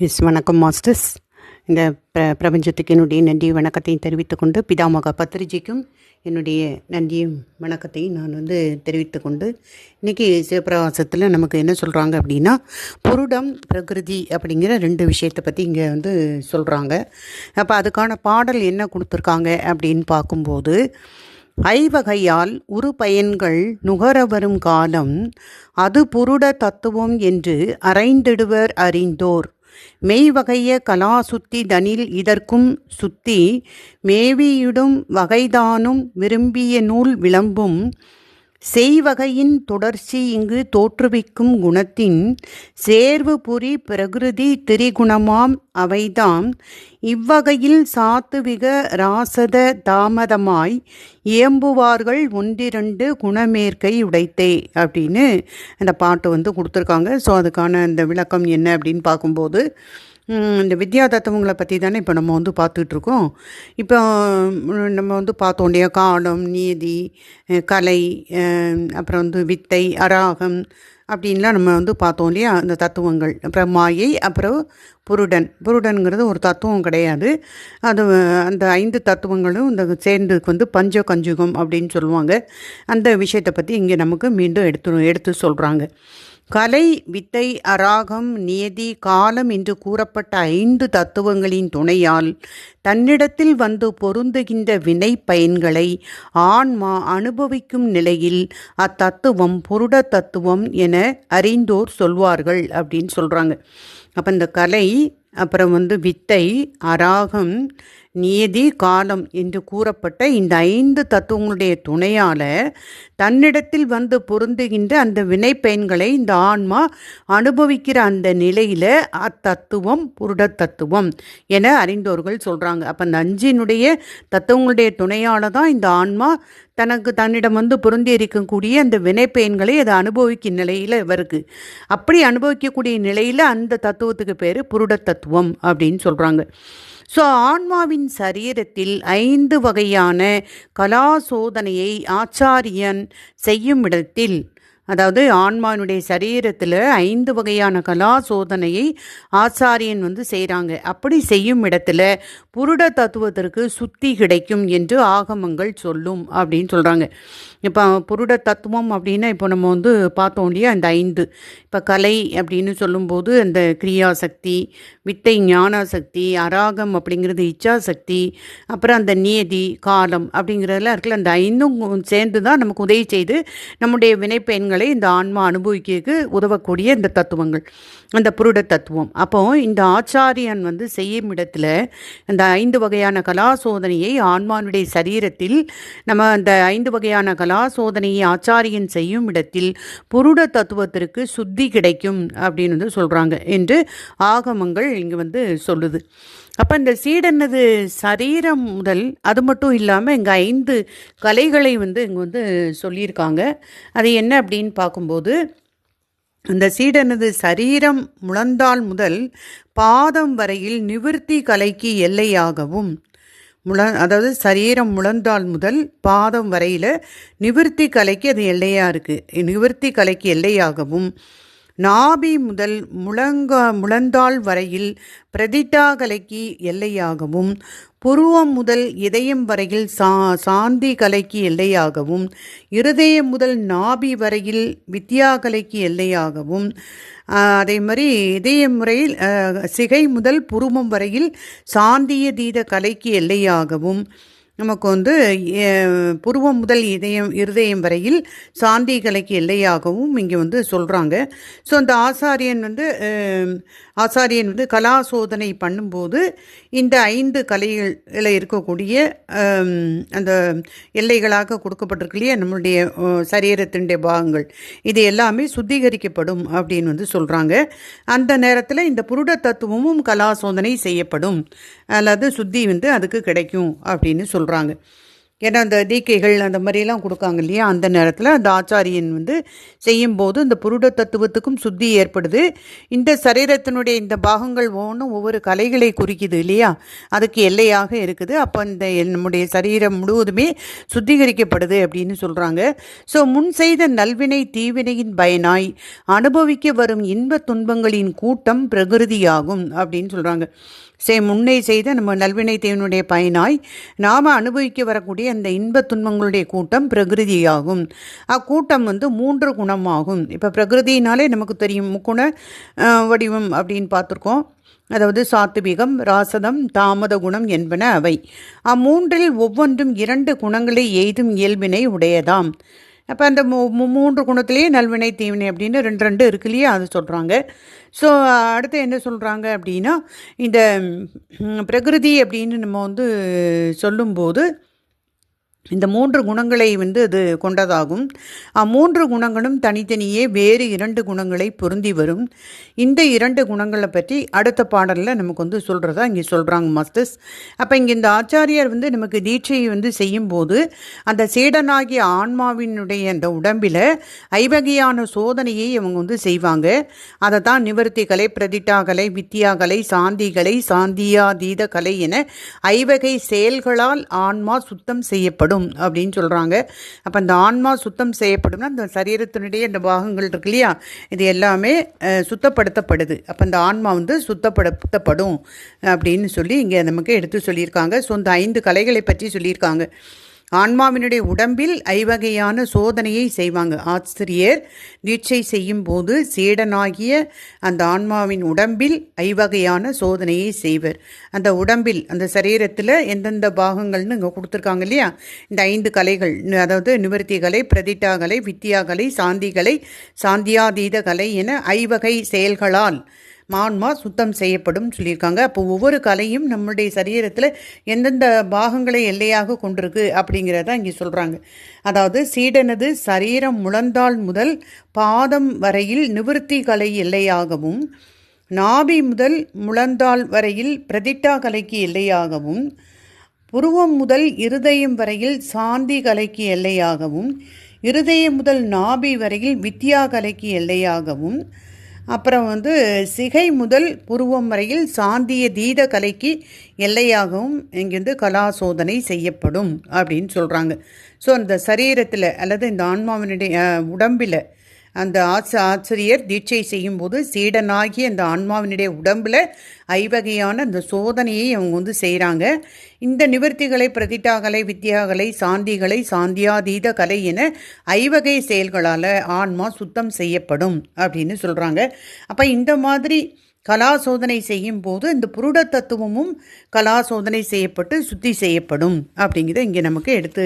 S வணக்கம் masters. இந்த பிர பிரபஞ்சத்துக்கு என்னுடைய நன்றி வணக்கத்தையும் தெரிவித்துக்கொண்டு பிதாமக பத்திரிஜிக்கும் என்னுடைய நன்றியும் வணக்கத்தையும் நான் வந்து தெரிவித்துக்கொண்டு இன்றைக்கி சிவபிரவாசத்தில் நமக்கு என்ன சொல்கிறாங்க அப்படின்னா புருடம் பிரகிருதி அப்படிங்கிற ரெண்டு விஷயத்தை பற்றி இங்கே வந்து சொல்கிறாங்க அப்போ அதுக்கான பாடல் என்ன கொடுத்துருக்காங்க அப்படின்னு பார்க்கும்போது ஐவகையால் உரு பயன்கள் நுகர வரும் காலம் அது புருட தத்துவம் என்று அறைந்திடுவர் அறிந்தோர். மெய்வகைய கலா சுத்தி தனில் இதற்கும் சுத்தி மேவியிடும் வகைதானும் விரும்பிய நூல் விளம்பும் செய்வகையின் தொடர்ச்சி இங்கு தோற்றுவிக்கும் குணத்தின் சேர்வு புரி பிரகிருதி திரிகுணமாம் அவைதாம். இவ்வகையில் சாத்துவிக ராசத தாமதமாய் இயம்புவார்கள் ஒன்றிரண்டு குணமேற்கை உடைத்தே அப்படின்னு அந்த பாட்டு வந்து கொடுத்துருக்காங்க. ஸோ அதுக்கான அந்த விளக்கம் என்ன அப்படின்னு பார்க்கும்போது இந்த வித்யா தத்துவங்களை பற்றி தானே இப்போ நம்ம வந்து பார்த்துட்ருக்கோம் இப்போ நம்ம வந்து பார்த்தோம் இல்லையா? காலம் நீதி கலை அப்புறம் வந்து வித்தை அராகம் அப்படின்லாம் நம்ம வந்து பார்த்தோம் இல்லையா? அந்த தத்துவங்கள். அப்புறம் மாயை அப்புறம் புருடன். புருடன்கிறது ஒரு தத்துவம் கிடையாது. அது அந்த ஐந்து தத்துவங்களும் இந்த சேர்ந்ததுக்கு வந்து பஞ்ச கஞ்சுகம் அப்படின்னு சொல்லுவாங்க. அந்த விஷயத்தை பற்றி இங்கே நமக்கு மீண்டும் எடுத்து எடுத்து சொல்கிறாங்க கலை வித்தை அராகம் நியதி காலம் என்று கூறப்பட்ட ஐந்து தத்துவங்களின் துணையால் தன்னிடத்தில் வந்து பொருந்துகின்ற வினை பயன்களை ஆன்மா அனுபவிக்கும் நிலையில் அத்தத்துவம் புருட தத்துவம் என அறிந்தோர் சொல்வார்கள் அப்படின்னு சொல்கிறாங்க அப்போ இந்த கலை அப்புறம் வந்து வித்தை அராகம் நியதி காலம் என்று கூறப்பட்ட இந்த ஐந்து தத்துவங்களுடைய துணையால் தன்னிடத்தில் வந்து பொருந்துகின்ற அந்த வினை பயன்களை இந்த ஆன்மா அனுபவிக்கிற அந்த நிலையில் அத்தத்துவம் புருட தத்துவம் என அறிந்தோர்கள் சொல்கிறாங்க அப்போ அந்த அஞ்சினுடைய தத்துவங்களுடைய துணையால் தான் இந்த ஆன்மா தனக்கு தன்னிடம் வந்து பொருந்தி இருக்கக்கூடிய அந்த வினைப்பயன்களை அதை அனுபவிக்கும் நிலையில் வருது அப்படி அனுபவிக்கக்கூடிய நிலையில் அந்த தத்துவத்துக்கு பேர் புருட தத்துவம் அப்படின்னு சொல்கிறாங்க ஸோ ஆன்மாவின் சரீரத்தில் ஐந்து வகையான கலா சோதனையை ஆச்சாரியன் செய்யும் இடத்தில் அதாவது ஆன்மானுடைய சரீரத்தில் ஐந்து வகையான கலா சோதனையை ஆச்சாரியன் வந்து செய்கிறாங்க அப்படி செய்யும் இடத்துல புருட தத்துவத்திற்கு சுத்தி கிடைக்கும் என்று ஆகமங்கள் சொல்லும் அப்படின்னு சொல்கிறாங்க இப்போ புருட தத்துவம் அப்படின்னா இப்போ நம்ம வந்து பார்த்தோம் இல்லையா? இந்த ஐந்து. இப்போ கலை அப்படின்னு சொல்லும்போது அந்த கிரியாசக்தி வித்தை ஞானாசக்தி அராகம் அப்படிங்கிறது இச்சாசக்தி அப்புறம் அந்த நியதி காலம் அப்படிங்கிறதெல்லாம் இருக்குல்ல அந்த ஐந்தும் சேர்ந்து தான் நமக்கு உதவி செய்து நம்முடைய வினைப்பெண்கள் இந்த ஆன்மா அனுபவிக்க உதவக்கூடிய இந்த தத்துவங்கள் அந்த புருட தத்துவம். அப்போ இந்த ஆச்சாரியன் வந்து செய்யும் இடத்துல இந்த ஐந்து வகையான கலா சோதனையை ஆன்மானுடைய சரீரத்தில் நம்ம அந்த ஐந்து வகையான கலா சோதனையை ஆச்சாரியன் செய்யும் இடத்தில் புருட தத்துவத்திற்கு சுத்தி கிடைக்கும் அப்படின்னு வந்து சொல்கிறாங்க என்று ஆகமங்கள் இங்கே வந்து சொல்லுது. அப்போ இந்த சீடனது சரீரம் முதல் அது மட்டும் இல்லாமல் இங்கே ஐந்து கலைகளை வந்து இங்கே வந்து சொல்லியிருக்காங்க. அது என்ன அப்படின்னு பார்க்கும்போது அந்த சீடனது சரீரம் முழந்தால் முதல் பாதம் வரையில் நிவர்த்தி கலைக்கு எல்லையாகவும் முழ அதாவது சரீரம் முழந்தால் முதல் பாதம் வரையில் நிவர்த்தி கலைக்கு அது எல்லையாக இருக்குது நிவர்த்தி கலைக்கு எல்லையாகவும். நாபி முதல் முழங்கா முழந்தாள் வரையில் பிரதிட்டாகலைக்கு எல்லையாகவும் புருவம் முதல் இதயம் வரையில் சா சாந்தி கலைக்கு எல்லையாகவும் இருதயம் முதல் நாபி வரையில் வித்யா கலைக்கு எல்லையாகவும் அதே மாதிரி இதய முறையில் சிகை முதல் புருவம் வரையில் சாந்திய தீத கலைக்கு எல்லையாகவும் நமக்கு வந்து புருவம் முதல் இதயம் இருதயம் வரையில் சாந்தி கலைக்கு எல்லையாகவும் இங்கே வந்து சொல்கிறாங்க ஸோ அந்த ஆசாரியன் வந்து ஆசாரியன் வந்து கலா சோதனை பண்ணும்போது இந்த ஐந்து கலைகளில் இருக்கக்கூடிய அந்த எல்லைகளாக கொடுக்கப்பட்டிருக்கு இல்லையா? நம்மளுடைய சரீரத்தினுடைய பாகங்கள். இது எல்லாமே சுத்திகரிக்கப்படும் அப்படின்னு வந்து சொல்கிறாங்க அந்த நேரத்தில் இந்த புருட தத்துவமும் கலா சோதனை செய்யப்படும். அல்லது சுத்தி வந்து அதுக்கு கிடைக்கும் அப்படின்னு சொல்கிறாங்க ஏன்னா அந்த டீக்கைகள் அந்த மாதிரிலாம் கொடுக்காங்க இல்லையா? அந்த நேரத்தில் அந்த ஆச்சாரியன் வந்து செய்யும்போது இந்த புருட தத்துவத்துக்கும் சுத்தி ஏற்படுது. இந்த சரீரத்தினுடைய இந்த பாகங்கள் ஒவ்வொன்றும் ஒவ்வொரு கலைகளை குறிக்குது இல்லையா? அதுக்கு எல்லையாக இருக்குது. அப்போ இந்த நம்முடைய சரீரம் முழுவதுமே சுத்திகரிக்கப்படுது அப்படின்னு சொல்கிறாங்க ஸோ முன் செய்த நல்வினை தீவினையின் பயனாய் அனுபவிக்க வரும் இன்ப துன்பங்களின் கூட்டம் பிரகிருதியாகும் அப்படின்னு சொல்கிறாங்க சே முன்னே செய்த நம்ம நல்வினை தேவனுடைய பயனாய் நாம் அனுபவிக்க வரக்கூடிய அந்த இன்ப துன்பங்களுடைய கூட்டம் பிரகிருதியாகும். அக்கூட்டம் வந்து மூன்று குணமாகும். இப்போ பிரகிருதினாலே நமக்கு தெரியும் முக்குண வடிவம் அப்படின்னு பார்த்துருக்கோம். அதாவது சாத்துவிகம் ராசதம் தாமத குணம் என்பன அவை. அம்மூன்றில் ஒவ்வொன்றும் இரண்டு குணங்களை எய்தும் இயல்பினை உடையதாம். அப்போ அந்த மூ மூன்று குணத்துலேயே நல்வினை தீவினை அப்படின்னு ரெண்டு ரெண்டு இருக்கு இல்லையா அது சொல்கிறாங்க ஸோ அடுத்து என்ன சொல்கிறாங்க அப்படின்னா இந்த பிரகிருதி அப்படின்னு நம்ம வந்து சொல்லும்போது இந்த மூன்று குணங்களை வந்து அது கொண்டதாகும். மூன்று குணங்களும் தனித்தனியே வேறு இரண்டு குணங்களை பொருந்தி வரும். இந்த இரண்டு குணங்களை பற்றி அடுத்த பாடலில் நமக்கு வந்து சொல்கிறதா இங்கே சொல்கிறாங்க மாஸ்டர்ஸ். அப்போ இங்கே இந்த ஆச்சாரியார் வந்து நமக்கு தீட்சையை வந்து செய்யும்போது அந்த சீடனாகிய ஆன்மாவினுடைய அந்த உடம்பில் ஐவகையான சோதனையை அவங்க வந்து செய்வாங்க. அதை தான் நிவர்த்தி கலை வித்தியாகலை சாந்திகளை சாந்தியாதீத கலை என ஐவகை செயல்களால் ஆன்மா சுத்தம் செய்யப்படும். செய்யப்படும் அப்படின்னு சொல்கிறாங்க அப்போ அந்த ஆன்மா சுத்தம் செய்யப்படும்னா அந்த சரீரத்தினுடைய அந்த பாகங்கள் இருக்கு இல்லையா? இது எல்லாமே சுத்தப்படுத்தப்படுது. அப்போ அந்த ஆன்மா வந்து சுத்தப்படுத்தப்படும் அப்படின்னு சொல்லி இங்கே நமக்கு எடுத்து சொல்லியிருக்காங்க. ஸோ இந்த ஐந்து கலைகளை பற்றி சொல்லியிருக்காங்க. ஆன்மாவினுடைய உடம்பில் ஐவகையான சோதனையை செய்வாங்க. ஆசிரியர் தீட்சை செய்யும் போது சீடனாகிய அந்த ஆன்மாவின் உடம்பில் ஐவகையான சோதனையை செய்வர். அந்த உடம்பில் அந்த சரீரத்தில் எந்தெந்த பாகங்கள்னு இங்கே கொடுத்துருக்காங்க இல்லையா? இந்த ஐந்து கலைகள் அதாவது நிவர்த்தி கலை பிரதிட்டா கலை வித்தியா கலை சாந்தி கலை சாந்தியாதீத கலை என ஐவகை செயல்களால் மான்மா சுத்தம் செய்யப்படும் சொல்லியிருக்காங்க. அப்போ ஒவ்வொரு கலையும் நம்முடைய சரீரத்தில் எந்தெந்த பாகங்களை எல்லையாக கொண்டிருக்கு அப்படிங்கிறத இங்கே சொல்கிறாங்க அதாவது சீடனது சரீரம் முழந்தாள் முதல் பாதம் வரையில் நிவர்த்தி கலை எல்லையாகவும் நாபி முதல் முழந்தாள் வரையில் பிரதிட்டா கலைக்கு எல்லையாகவும் புருவம் முதல் இருதயம் வரையில் சாந்தி கலைக்கு எல்லையாகவும் இருதயம் முதல் நாபி வரையில் வித்யா கலைக்கு எல்லையாகவும் அப்புறம் வந்து சிகை முதல் புருவம் வரையில் சாந்திய தீத கலைக்கு எல்லையாகவும் இங்கேருந்து கலா சோதனை செய்யப்படும் அப்படின்னு சொல்கிறாங்க ஸோ அந்த சரீரத்தில் அல்லது இந்த ஆன்மாவினுடைய உடம்பில் அந்த ஆச ஆசிரியர் தீட்சை செய்யும்போது சீடனாகி அந்த ஆன்மாவினுடைய உடம்பில் ஐவகையான அந்த சோதனையை அவங்க வந்து செய்கிறாங்க இந்த நிவர்த்திகளை பிரதிட்டாகலை வித்தியாகலை சாந்திகளை சாந்தியாதீத கலை என ஐவகை செயல்களால் ஆன்மா சுத்தம் செய்யப்படும் அப்படின்னு சொல்கிறாங்க அப்போ இந்த மாதிரி கலா சோதனை செய்யும் போது இந்த புருட தத்துவமும் கலா சோதனை செய்யப்பட்டு சுத்தி செய்யப்படும் அப்படிங்கிறத இங்கே நமக்கு எடுத்து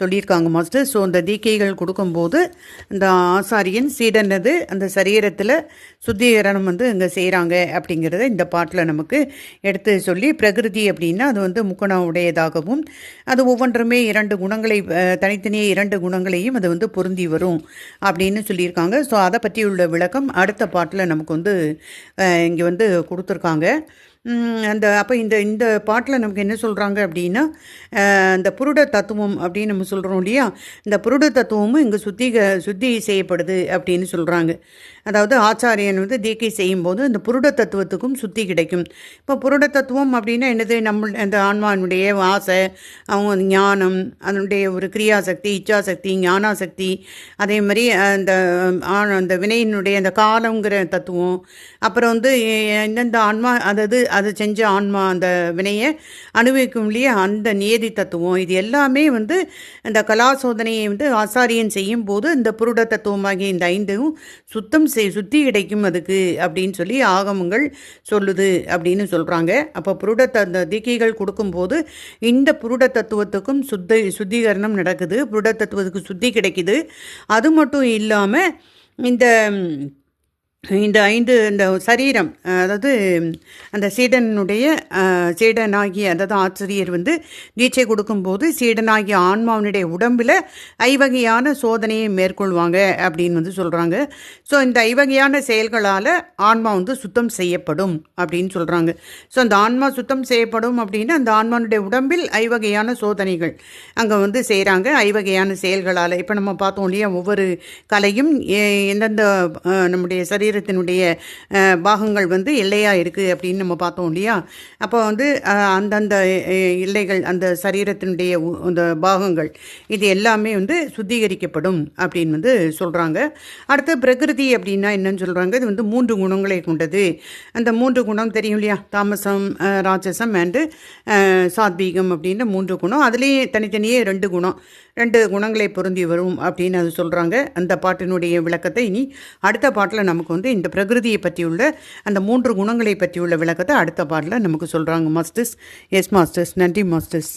சொல்லியிருக்காங்க மாஸ்டர். ஸோ அந்த தீக்கைகள் கொடுக்கும்போது இந்த ஆசாரியன் சீடனது அந்த சரீரத்தில் சுத்திகரணம் வந்து இங்கே செய்கிறாங்க அப்படிங்கிறத இந்த பாட்டில் நமக்கு எடுத்து சொல்லி பிரகிருதி அப்படின்னா அது வந்து முக்கண உடையதாகவும் அது ஒவ்வொன்றுமே இரண்டு குணங்களை தனித்தனியே இரண்டு குணங்களையும் அது வந்து பொருந்தி வரும் அப்படின்னு சொல்லியிருக்காங்க. ஸோ அதை பற்றி உள்ள விளக்கம் அடுத்த பாட்டில் நமக்கு வந்து இங்கே வந்து கொடுத்துருக்காங்க. அந்த அப்போ இந்த இந்த பாட்டில் நமக்கு என்ன சொல்கிறாங்க அப்படின்னா இந்த புருட தத்துவம் அப்படின்னு நம்ம சொல்கிறோம் இல்லையா? இந்த புருட தத்துவமும் இங்கே சுத்திக சுத்தி செய்யப்படுது அப்படின்னு சொல்கிறாங்க அதாவது ஆச்சாரியன் வந்து தீக்கை செய்யும்போது இந்த புருட தத்துவத்துக்கும் சுத்தி கிடைக்கும். இப்போ புருட தத்துவம் அப்படின்னா என்னது? நம்ம அந்த ஆன்மானுடைய ஆசை அவங்க ஞானம் அதனுடைய ஒரு கிரியாசக்தி இச்சாசக்தி ஞானாசக்தி அதே மாதிரி அந்த அந்த வினையினுடைய அந்த காலங்கிற தத்துவம். அப்புறம் வந்து எந்தெந்த ஆன்மா அதாவது அதை செஞ்ச ஆன்மா அந்த வினையை அனுபவிக்கும் இல்லையா? அந்த நியதி தத்துவம். இது எல்லாமே வந்து இந்த கலா சோதனையை வந்து ஆசாரியன் செய்யும் போது இந்த புருட தத்துவமாகிய இந்த ஐந்தும் சுத்தம் சுத்தி கிடைக்கும் அதுக்கு அப்படின்னு சொல்லி ஆகமங்கள் சொல்லுது அப்படின்னு சொல்கிறாங்க அப்போ புருட த தீக்கைகள் கொடுக்கும்போது இந்த புருட தத்துவத்துக்கும் சுத்த சுத்திகரணம் நடக்குது. புருட தத்துவத்துக்கு சுத்தி கிடைக்குது. அது மட்டும் இல்லாமல் இந்த இந்த ஐந்து இந்த சரீரம் அதாவது அந்த சீடனுடைய சீடனாகிய அதாவது ஆசிரியர் வந்து தீட்சை கொடுக்கும்போது சீடனாகிய ஆன்மாவனுடைய உடம்பில் ஐவகையான சோதனையை மேற்கொள்வாங்க அப்படின்னு வந்து சொல்கிறாங்க ஸோ இந்த ஐவகையான செயல்களால் ஆன்மா வந்து சுத்தம் செய்யப்படும் அப்படின்னு சொல்கிறாங்க ஸோ அந்த ஆன்மா சுத்தம் செய்யப்படும் அப்படின்னா அந்த ஆன்மானுடைய உடம்பில் ஐவகையான சோதனைகள் அங்கே வந்து செய்கிறாங்க ஐவகையான செயல்களால் இப்போ நம்ம பார்த்தோம் இல்லையா ஒவ்வொரு கலையும் எ- எந்தெந்த நம்முடைய நம்முடைய சரீரத்தினுடைய பாகங்கள் வந்து எல்லையாக இருக்குது அப்படின்னு நம்ம பார்த்தோம் இல்லையா? அப்போ வந்து அந்தந்த எல்லைகள் அந்த சரீரத்தினுடைய உ- அந்த பாகங்கள் இது எல்லாமே வந்து சுத்திகரிக்கப்படும் அப்படின்னு வந்து சொல்கிறாங்க அடுத்து பிரகிருதி அப்படின்னா என்னன்னு சொல்கிறாங்க இது வந்து மூன்று குணங்களை கொண்டது. அந்த மூன்று குணம் தெரியும் இல்லையா? தாமசம் ராட்சசம் அண்டு சாத்வீகம் அப்படின்னு மூன்று குணம். அதுலேயே தனித்தனியே ரெண்டு குணம். ரெண்டு குணங்களை பொருந்தி வரும் அப்படின்னு அது சொல்கிறாங்க அந்த பாட்டினுடைய விளக்கத்தை இனி அடுத்த பாட்டில் நமக்கு வந்து இந்த பிரகிருதியை பற்றியுள்ள அந்த மூன்று குணங்களை பற்றியுள்ள விளக்கத்தை அடுத்த பாட்டில் நமக்கு சொல்கிறாங்க மாஸ்டர்ஸ். Yes masters. நன்றி மாஸ்டர்ஸ்.